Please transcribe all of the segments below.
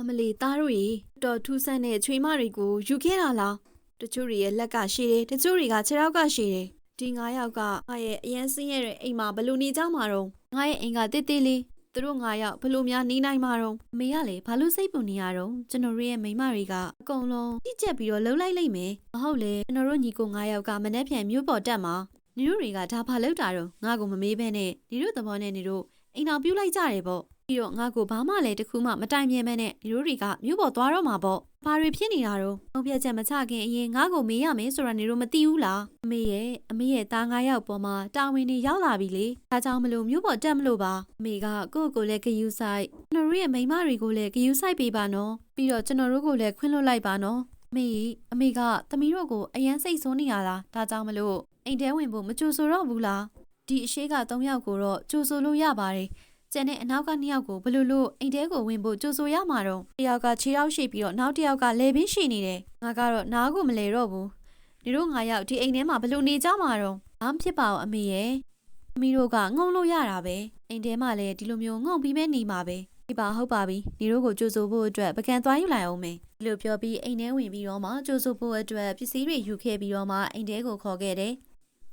အမလီသားတို့ရေတော်ထူးဆန်းတဲ့ချွေမတွေကိုယူခဲ့တာလားတချို့တွေရဲ့လက်ကရှည်တယ်တချို့တွေကခြေထောက်ကရှည်တယ်ဒီငါးယောက်ကငါရဲ့အရန်စင်းရတဲ့အိမ်မှာဘလို့နေကြမှာတော့ငါရဲ့အိမ်ကတိတ်တိတ်လေးသူတို့ငါယောက်ဘလို့များနေနိုင်မှာတော့အမေကလည်းဘာလို့စိတ်ပူနေရတော့ကျွန်တော်တို့ရဲ့မိန်းမတွေကအကုန်လုံးကြည့်ချက်ပြီးတော့လှုပ်လိုက်လိမ့်မယ်မဟုတ်လေကျွန်တော်တို့ညီကိုငါယောက်ကမနှက်ဖြန်မျိုးပေါ်တက်မှာနေတို့တွေကဒါဘာလုပ်တာတော့ငါကိုမမေးဘဲနဲ့နေတို့သဘောနဲ့နေတို့အိမ်အောင်ပြုတ်လိုက်ကြတယ်ပေါ့ ပြီးတော့ငါကိုဘာမှလည်းတစ်ခုမှမတိုင်မြင်မဲနဲ့ဒီတို့တွေကမြို့ပေါ်သွားတော့မှာပေါ့ဘာတွေဖြစ်နေတာတော့ုံပြတ်ချက်မချခင်အရင်ငါကိုမေးရမယ်ဆိုတာနေတော့မသိဘူးလားအမေရဲ့အမေရဲ့သားငါးယောက်ပေါ်မှာတာဝန်တွေရောက်လာပြီလေဒါကြောင့်မလို့မြို့ပေါ်တက်မလို့ပါအမေကကိုယ့်ကိုယ်လည်းဂယူးဆိုင်ကျွန်တော်တို့ရဲ့မိန်းမတွေကိုလည်းဂယူးဆိုင်ပေးပါနော်ပြီးတော့ကျွန်တော်တို့ကိုလည်းခွင့်လွှတ်လိုက်ပါနော်အမေအမေကသမီးတို့ကိုအရန်စိတ်ဆိုးနေရလားဒါကြောင့်မလို့အိမ်ထဲဝင်ဖို့မကြိုဆိုတော့ဘူးလားဒီအရှိက၃ယောက်ကိုတော့ကြိုဆိုလို့ရပါတယ် ကျန်တဲ့အနောက်ကနှစ်ယောက်ကိုဘယ်လို့လို့အိမ်ထဲကိုဝင်ဖို့ကြိုးဆိုရမှာတော့တယောက်ကခြေထောက်ရှိပြီးတော့နောက်တစ်ယောက်ကလေပင်ရှိနေတယ်ငါကတော့နားကိုမလဲတော့ဘူးဒီတို့ငါယောက်ဒီအိမ်ထဲမှာဘယ်လို့နေကြမှာတော့ဘာမှဖြစ်ပါဘူးအမေရဲ့အမေတို့ကငုံလို့ရတာပဲအိမ်ထဲမှာလည်းဒီလိုမျိုးငုံပြီးပဲနေမှာပဲဒီပါဟုတ်ပါပြီဒီတို့ကိုကြိုးဆိုဖို့အတွက်ပကံသွားယူလိုက်အောင်မယ်ဒီလိုပြောပြီးအိမ်ထဲဝင်ပြီးတော့မှကြိုးဆိုဖို့အတွက်ပစ္စည်းတွေယူခဲ့ပြီးတော့မှအိမ်ထဲကိုခေါ်ခဲ့တယ်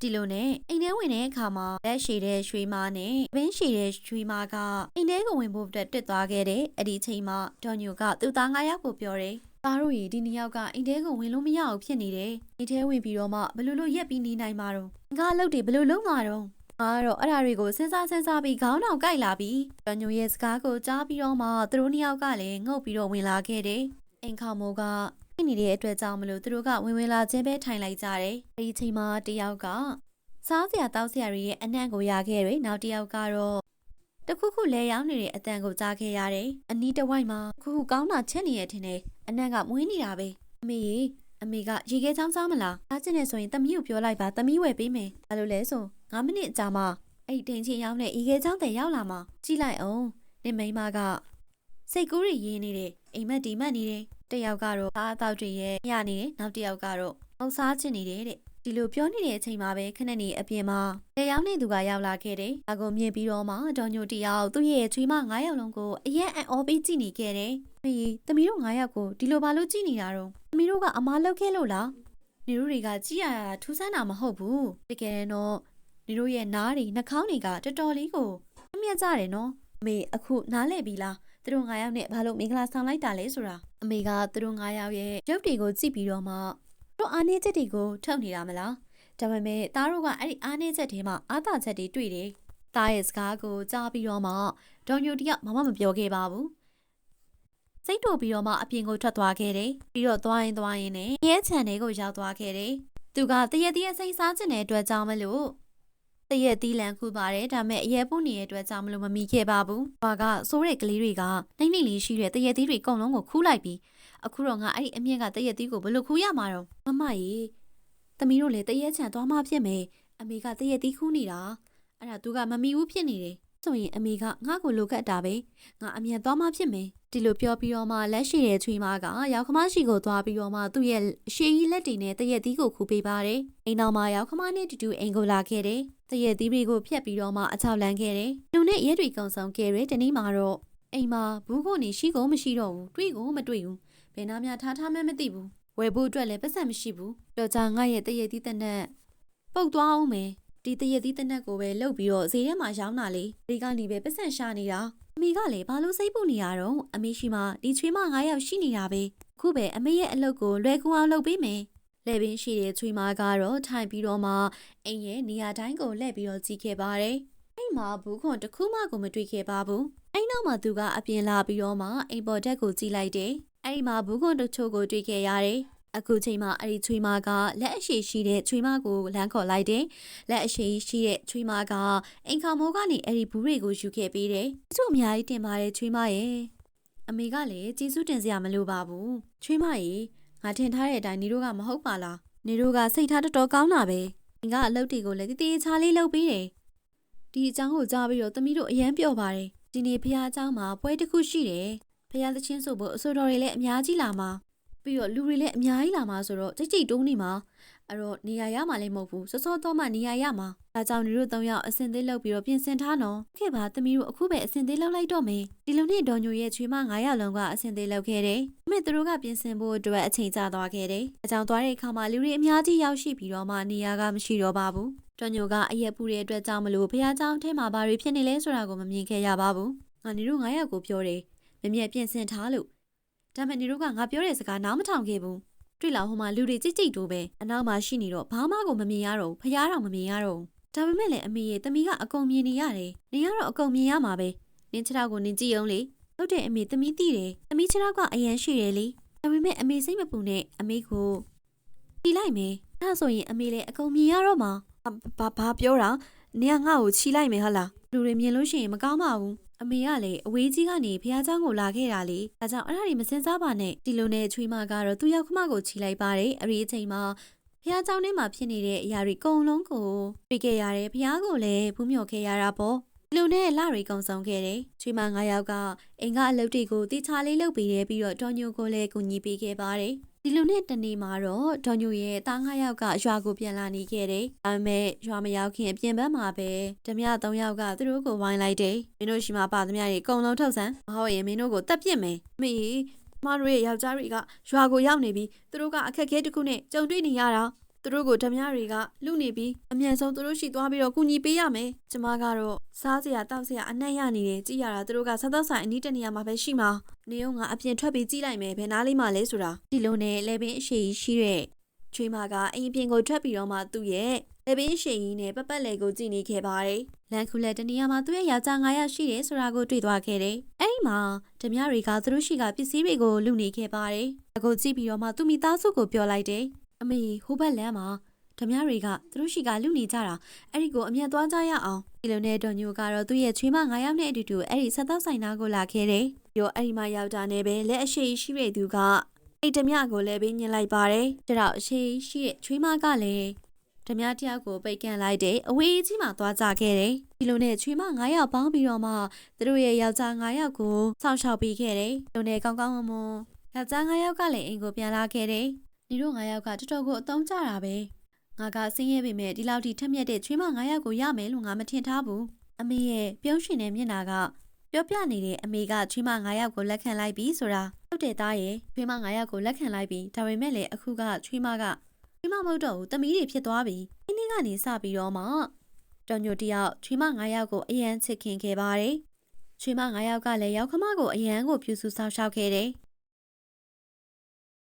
ဒီလိုနဲ့အိမ်ထဲဝင်တဲ့အခါမှာလက်ရှိတဲ့ရွှေမားနဲ့ဘင်းရှိတဲ့ရွှေမားကအိမ်ထဲကိုဝင်ဖို့အတွက်တက်သွားခဲ့တယ်။အဲ့ဒီအချိန်မှာဒေါ်ညိုကသူ့သားငါးယောက်ကိုပြောတယ်။သားတို့ရေဒီနှစ်ယောက်ကအိမ်ထဲကိုဝင်လို့မရအောင်ဖြစ်နေတယ်။အိမ်ထဲဝင်ပြီးတော့မှဘယ်လိုလုပ်ရက်ပြီးနေနိုင်မှာတော့။ငါအလုပ်တွေဘယ်လိုလုပ်မှာတော့။အားတော့အဲ့ဒါတွေကိုစဉ်းစားစဉ်းစားပြီးခေါင်းတောင်ကိုက်လာပြီးဒေါ်ညိုရဲ့စကားကိုကြားပြီးတော့မှသူတို့နှစ်ယောက်ကလည်းငုတ်ပြီးတော့ဝင်လာခဲ့တယ်။အိမ်ခေါမိုးကဖြစ် နေတဲ့အတွက်ကြောင့်မလို့သူတို့ကဝင်ဝင်လာခြင်းပဲထိုင်လိုက်ကြတယ်။အဲဒီအချိန်မှာတယောက်ကစားစရာတောက်စရာတွေရဲ့အနံ့ကိုရခဲ့တယ်။နောက်တစ်ယောက်ကတော့တခုခုလဲရောက်နေတဲ့အတန်ကိုကြားခဲ့ရတယ်။အနီးတစ်ဝိုက်မှာခုခုကောင်းတာချက်နေရထင်တယ်။အနံ့ကမွေးနေတာပဲ။အမေရေအမေကရေခဲချောင်းစားမလား။အားကျင်နေဆိုရင်သမီးကိုပြောလိုက်ပါသမီးဝယ်ပေးမယ်။ဘာလို့လဲဆို9မိနစ်အကြာမှအဲ့ဒီတင်ချင်းရောက်တဲ့ရေခဲချောင်းတဲ့ရောက်လာမှကြည့်လိုက်အောင်။နေမိန်းမကစိတ်ကူးရရေးနေတယ်အိမ်မက်ဒီမက်နေတယ် တယောက်ကတော့သားအတောက်တွေရဲ့ညနေတယ်နောက်တစ်ယောက်ကတော့အောက်စားချင်နေတယ်တဲ့ဒီလိုပြောနေတဲ့အချိန်မှာပဲခဏနေအပြင်မှာလေရောက်နေသူကရောက်လာခဲ့တယ်အကိုမြင်ပြီးတော့မှဒေါ်ညိုတယောက်သူ့ရဲ့ချွေးမ9ယောက်လုံးကိုအရက်အံ့ဩပေးကြည့်နေခဲ့တယ်မေသမီးတို့9ယောက်ကိုဒီလိုဘာလို့ကြည့်နေတာတော့သမီးတို့ကအမားလောက်ခဲ့လို့လားနေတို့တွေကကြည့်ရတာထူးဆန်းတာမဟုတ်ဘူးတကယ်တော့နေတို့ရဲ့နားတွေနှာခေါင်းတွေကတော်တော်လေးကိုအမြတ်ကြတယ်နော်အမေအခုနားလဲပြီလား သူတို့9ယောက်နဲ့ဘာလို့မင်္ဂလာဆောင်လိုက်တာလဲဆိုတာအမေကသူတို့9ယောက်ရဲ့ရုပ်တွေကိုကြည့်ပြီးတော့မှတို့အားနေချက်တွေကိုထုတ်နေတာမလားဒါပေမဲ့သားတို့ကအဲ့ဒီအားနေချက်တွေမှာအာသာချက်တွေတွေ့တယ်သားရဲ့စကားကိုကြားပြီးတော့မှဒေါ်ညိုတယောက်မမမပြောခဲ့ပါဘူးစိတ်တူပြီးတော့မှအပြင်ကိုထွက်သွားခဲ့တယ်ပြီးတော့သွားရင်သွားရင်နဲ့ရဲချန်တွေကိုရောက်သွားခဲ့တယ်သူကတရက်တရက်စိတ်စားခြင်းတဲ့အတွက်ကြောင့်မလို့ တရက်သီးလန်ခုပါတယ်ဒါပေမဲ့အရက်ပုတ်နေတဲ့အတွက်ကြောင့်မလို့မမီခဲ့ပါဘူး။ဘာကစိုးတဲ့ကလေးတွေကနှိမ့်နှိမ့်လေးရှိတဲ့တရက်သီးတွေအကုန်လုံးကိုခူးလိုက်ပြီးအခုတော့ငါအဲ့ဒီအမြင့်ကတရက်သီးကိုဘယ်လိုခူးရမှာတော့မမရေသမီးတို့လည်းတရက်ချန်သွားမှဖြစ်မယ်အမေကတရက်သီးခူးနေတာအဲ့ဒါသူကမမီဘူးဖြစ်နေတယ် ဆိုရင်အမေကငါ့ကိုလိုကတ်တာပဲငါအမြန်သွားမှဖြစ်မယ်ဒီလိုပြောပြီးတော့မှလက်ရှိတဲ့ချွေးမကရောက်ခမရှိကိုသွားပြီးတော့မှသူ့ရဲ့ရှေးကြီးလက်တွေနဲ့တရက်သီးကိုခူးပေးပါတယ်အိမ်တော်မှာရောက်ခမနဲ့တူတူအိမ်ကိုလာခဲ့တယ်တရက်သီးတွေကိုဖျက်ပြီးတော့မှအချောက်လန်းခဲ့တယ်လူနဲ့ရဲတွေကုံဆောင်ခဲ့တယ်တနေ့မှာတော့အိမ်မှာဘူးကိုနေရှိကုန်မရှိတော့ဘူးတွေ့ကိုမတွေ့ဘူးဘယ်နာများထားထားမှန်းမသိဘူးဝယ်ဖို့အတွက်လည်းပတ်စံမရှိဘူးတော့ကြာငါရဲ့တရက်သီးတနက်ပုတ်သွားအောင်မယ် ဒီတရက်သီးတနက်ကိုပဲလှုပ်ပြီးတော့ဈေးထဲမှာရောင်းတာလေဒီကနေပဲပတ်စံရှာနေတာအမေကလည်းဘာလို့စိတ်ပူနေရတော့အမေရှိမှဒီချွေးမ9ယောက်ရှိနေတာပဲခုပဲအမေရဲ့အလုပ်ကိုလွယ်ကူအောင်လုပ်ပေးမယ်လဲပင်ရှိတဲ့ချွေးမကတော့ထိုင်ပြီးတော့မှအိမ်ရဲ့နေရာတိုင်းကိုလှည့်ပြီးတော့ကြည့်ခဲ့ပါတယ်အိမ်မှာဘူးခွန်တစ်ခုမှကိုမတွေ့ခဲ့ပါဘူးအိမ်နောက်မှာသူကအပြင်လာပြီးတော့မှအိမ်ပေါ်တက်ကိုကြည့်လိုက်တယ်အဲ့ဒီမှာဘူးခွန်တို့ချို့ကိုတွေ့ခဲ့ရတယ် အခုချိန်မှာအဲ့ဒီချွေးမကလက်အရှိရှိတဲ့ချွေးမကိုလမ်းခေါ်လိုက်တယ်။လက်အရှိရှိတဲ့ချွေးမကအိမ်ခါမိုးကနေအဲ့ဒီဘူးတွေကိုယူခဲ့ပေးတယ်။သူ့အများကြီးတင်ပါတယ်ချွေးမရဲ့။အမေကလည်းကျေးဇူးတင်စရာမလိုပါဘူး။ချွေးမရေငါထင်ထားတဲ့အတိုင်းနေတို့ကမဟုတ်ပါလား။နေတို့ကစိတ်ထားတော်တော်ကောင်းတာပဲ။ငါကအလုပ်တွေကိုလည်းတည်တည်ချာလေးလုပ်ပေးတယ်။ဒီအကြောင်းကိုကြားပြီးတော့သမီးတို့အရန်ပျော်ပါတယ်။ဒီနေ့ဖះเจ้าမှာပွဲတစ်ခုရှိတယ်။ဖះသချင်းဆိုဖို့အစိုးတော်တွေလည်းအများကြီးလာမှာ ပြီးတော့လူတွေလည်းအများကြီးလာမှာဆိုတော့ကြိတ်ကြိတ်တုံးနေမှာ အဲ့တော့နေရာရမှာလည်းမဟုတ်ဘူးစောစောတော့မှနေရာရမှာဒါကြောင့်ညီတို့သုံးယောက်အစင်သေးလောက်ပြီးတော့ပြင်ဆင်ထားနော်ခဲ့ပါသမီးတို့အခုပဲအစင်သေးလောက်လိုက်တော့မယ်ဒီလိုနဲ့ဒေါ်ညိုရဲ့ချွေးမ900လုံးကအစင်သေးလောက်ခဲ့တယ်ဒါပေမဲ့သူတို့ကပြင်ဆင်ဖို့အတွက်အချိန်ကြာသွားခဲ့တယ်အကြောင်းသွားတဲ့အခါမှာလူတွေအများကြီးရောက်ရှိပြီးတော့မှနေရာကမရှိတော့ပါဘူးဒေါ်ညိုကအရက်ပူတဲ့အတွက်ကြောင့်မလို့ဖះเจ้าထဲမှာဘာတွေဖြစ်နေလဲဆိုတာကိုမမြင်ခဲ့ရပါဘူးငါညီတို့900ကိုပြောတယ်မမြဲပြင်ဆင်ထားလို့ ဒါပေမဲ့ညီတို့ကငါပြောတဲ့စကားနားမထောင်ခဲ့ဘူးတွေ့လာဟိုမှာလူတွေကြိတ်ကြိတ်တိုးပဲအနောက်မှာရှိနေတော့ဘာမှကိုမမြင်ရတော့ဘူးဖျားတော့မမြင်ရတော့ဘူးဒါပေမဲ့လည်းအမေရဲ့တမီကအကုန်မြင်နေရတယ်နင်ကတော့အကုန်မြင်ရမှာပဲနင်ခြေထောက်ကိုနင်ကြည့်အောင်လေဟုတ်တယ်အမေတမီသိတယ်တမီခြေထောက်ကအရန်ရှိတယ်လေဒါပေမဲ့အမေစိတ်မပူနဲ့အမေကိုတီးလိုက်မယ်အဲဒါဆိုရင်အမေလည်းအကုန်မြင်ရတော့မှာဘာဘာပြောတာနင်ကငါ့ကိုချီလိုက်မယ်ဟုတ်လားလူတွေမြင်လို့ရှိရင်မကောင်းပါဘူး အမေကလည်းအဝေးကြီးကနေဖះเจ้าကိုလာခဲ့တာလေဒါကြောင့်အဲ့ဒါတွေမစင်စားပါနဲ့ဒီလိုနဲ့ချွေးမကတော့သူ့ရောက်ခမကိုချီလိုက်ပါတယ်အဲ့ဒီအချိန်မှာဖះเจ้าနဲ့မှာဖြစ်နေတဲ့အရာတွေအကုန်လုံးကိုတွေ့ခဲ့ရတယ်ဖះကိုလည်းဖူးမြော်ခဲ့ရတာပေါ့ဒီလိုနဲ့လရီကုံဆောင်ခဲ့တယ်ချွေးမ၅ယောက်ကအိမ်ကအလုပ်တွေကိုတိချာလေးလုပ်ပေးတယ်ပြီးတော့ဒေါ်ညိုကိုလည်းကူညီပေးခဲ့ပါတယ် ဒီလိုနဲ့တနေ့မှာတော့ဒေါ်ညိုရဲ့တား၅ယောက်ကရွာကိုပြန်လာနေခဲ့တယ်ဒါပေမဲ့ရွာမရောက်ခင်အပြင်ဘက်မှာပဲဓမြ၃ယောက်ကသူတို့ကိုဝိုင်းလိုက်တယ်မင်းတို့ရှိမှပါသမျှတွေအကုန်လုံးထုတ်စမ်းမဟုတ်ရင်မင်းတို့ကိုတက်ပြစ်မယ်မေမတို့ရဲ့ယောက်ျားတွေကရွာကိုရောက်နေပြီးသူတို့ကအခက်အခဲတစ်ခုနဲ့ကြုံတွေ့နေရတာ သူတို့ကိုဓမြတွေကလူနေပြီးအမြန်ဆုံးသူတို့ရှိသွားပြီးတော့ကူညီပေးရမယ်ကျမကတော့စားစရာတောက်စရာအနှံ့ရနေတယ်ကြည်ရတာသူတို့ကစားတော့ဆိုင်အနီးတနေရာမှာပဲရှိမှာနေအောင်ငါအပြင်ထွက်ပြီးကြည့်လိုက်မယ်ဘယ်နားလေးမှလဲဆိုတာဒီလိုနဲ့လေပင်အရှိကြီးရှိတဲ့ချွေးမကအင်ပြင်ကိုထွက်ပြီးတော့မှသူ့ရဲ့လေပင်အရှိကြီးနဲ့ပပတ်လေကိုကြည့်နေခဲ့ပါတယ်လန်ခုလက်တနေရာမှာသူ့ရဲ့ယောက်ျား9ယောက်ရှိတယ်ဆိုတာကိုတွေ့သွားခဲ့တယ်အဲ့ဒီမှာဓမြတွေကသူတို့ရှိကပစ္စည်းတွေကိုလူနေခဲ့ပါတယ်အခုကြည့်ပြီးတော့မှသူ့မိသားစုကိုပြောလိုက်တယ် အမေဟိုဘက်လမ်းမှာဓမြတွေကသူတို့ရှိကလူနေကြတာအဲ့ဒီကိုအမြန်သွားကြရအောင်ဒီလိုနဲ့ဒေါ်ညိုကတော့သူ့ရဲ့ချွေးမ9ယောက်နဲ့အတူတူအဲ့ဒီဆက်တော့ဆိုင်နာကိုလာခဲ့တယ်ပြီးတော့အဲ့ဒီမှာယောက်ျားနဲ့ပဲလက်အရှိရှိတဲ့သူကအဲ့ဓမြကိုလည်းပေးညင်လိုက်ပါတယ်ဒါတော့အရှိရှိတဲ့ချွေးမကလည်းဓမြတယောက်ကိုပိတ်ကန်လိုက်တယ်အဝေးကြီးမှာသွားကြခဲ့တယ်ဒီလိုနဲ့ချွေးမ9ယောက်ပေါင်းပြီးတော့မှသူတို့ရဲ့ယောက်ျား9ယောက်ကိုစောင့်ရှောက်ပေးခဲ့တယ်ဒီလိုနဲ့ကောင်းကောင်းမွန်မွန်ယောက်ျား9ယောက်ကလည်းအိမ်ကိုပြန်လာခဲ့တယ် ဒီတို့9ယောက်ကတော်တော်ကိုအတုံးကြတာပဲငါကဆင်းရဲပေမဲ့ဒီလောက်ထိထက်မြက်တဲ့ချွေးမ900ကိုရမယ်လို့ငါမထင်ထားဘူးအမေရဲ့ပြုံးရှင်တဲ့မျက်နှာကပြောပြနေတဲ့အမေကချွေးမ900ကိုလက်ခံလိုက်ပြီဆိုတာဟုတ်တယ်သားရဲ့ချွေးမ900ကိုလက်ခံလိုက်ပြီဒါပေမဲ့လည်းအခုကချွေးမကချွေးမမဟုတ်တော့ဘူးတမီးတွေဖြစ်သွားပြီဒီနေ့ကနေစပြီးတော့မှတော်ညိုတယောက်ချွေးမ900ကိုအရန်ချစ်ခင်ခဲ့ပါတယ်ချွေးမ900ကလည်းရောက်ခမကိုအရန်ကိုဖြူစုဆောက်ရှောက်ခဲ့တယ်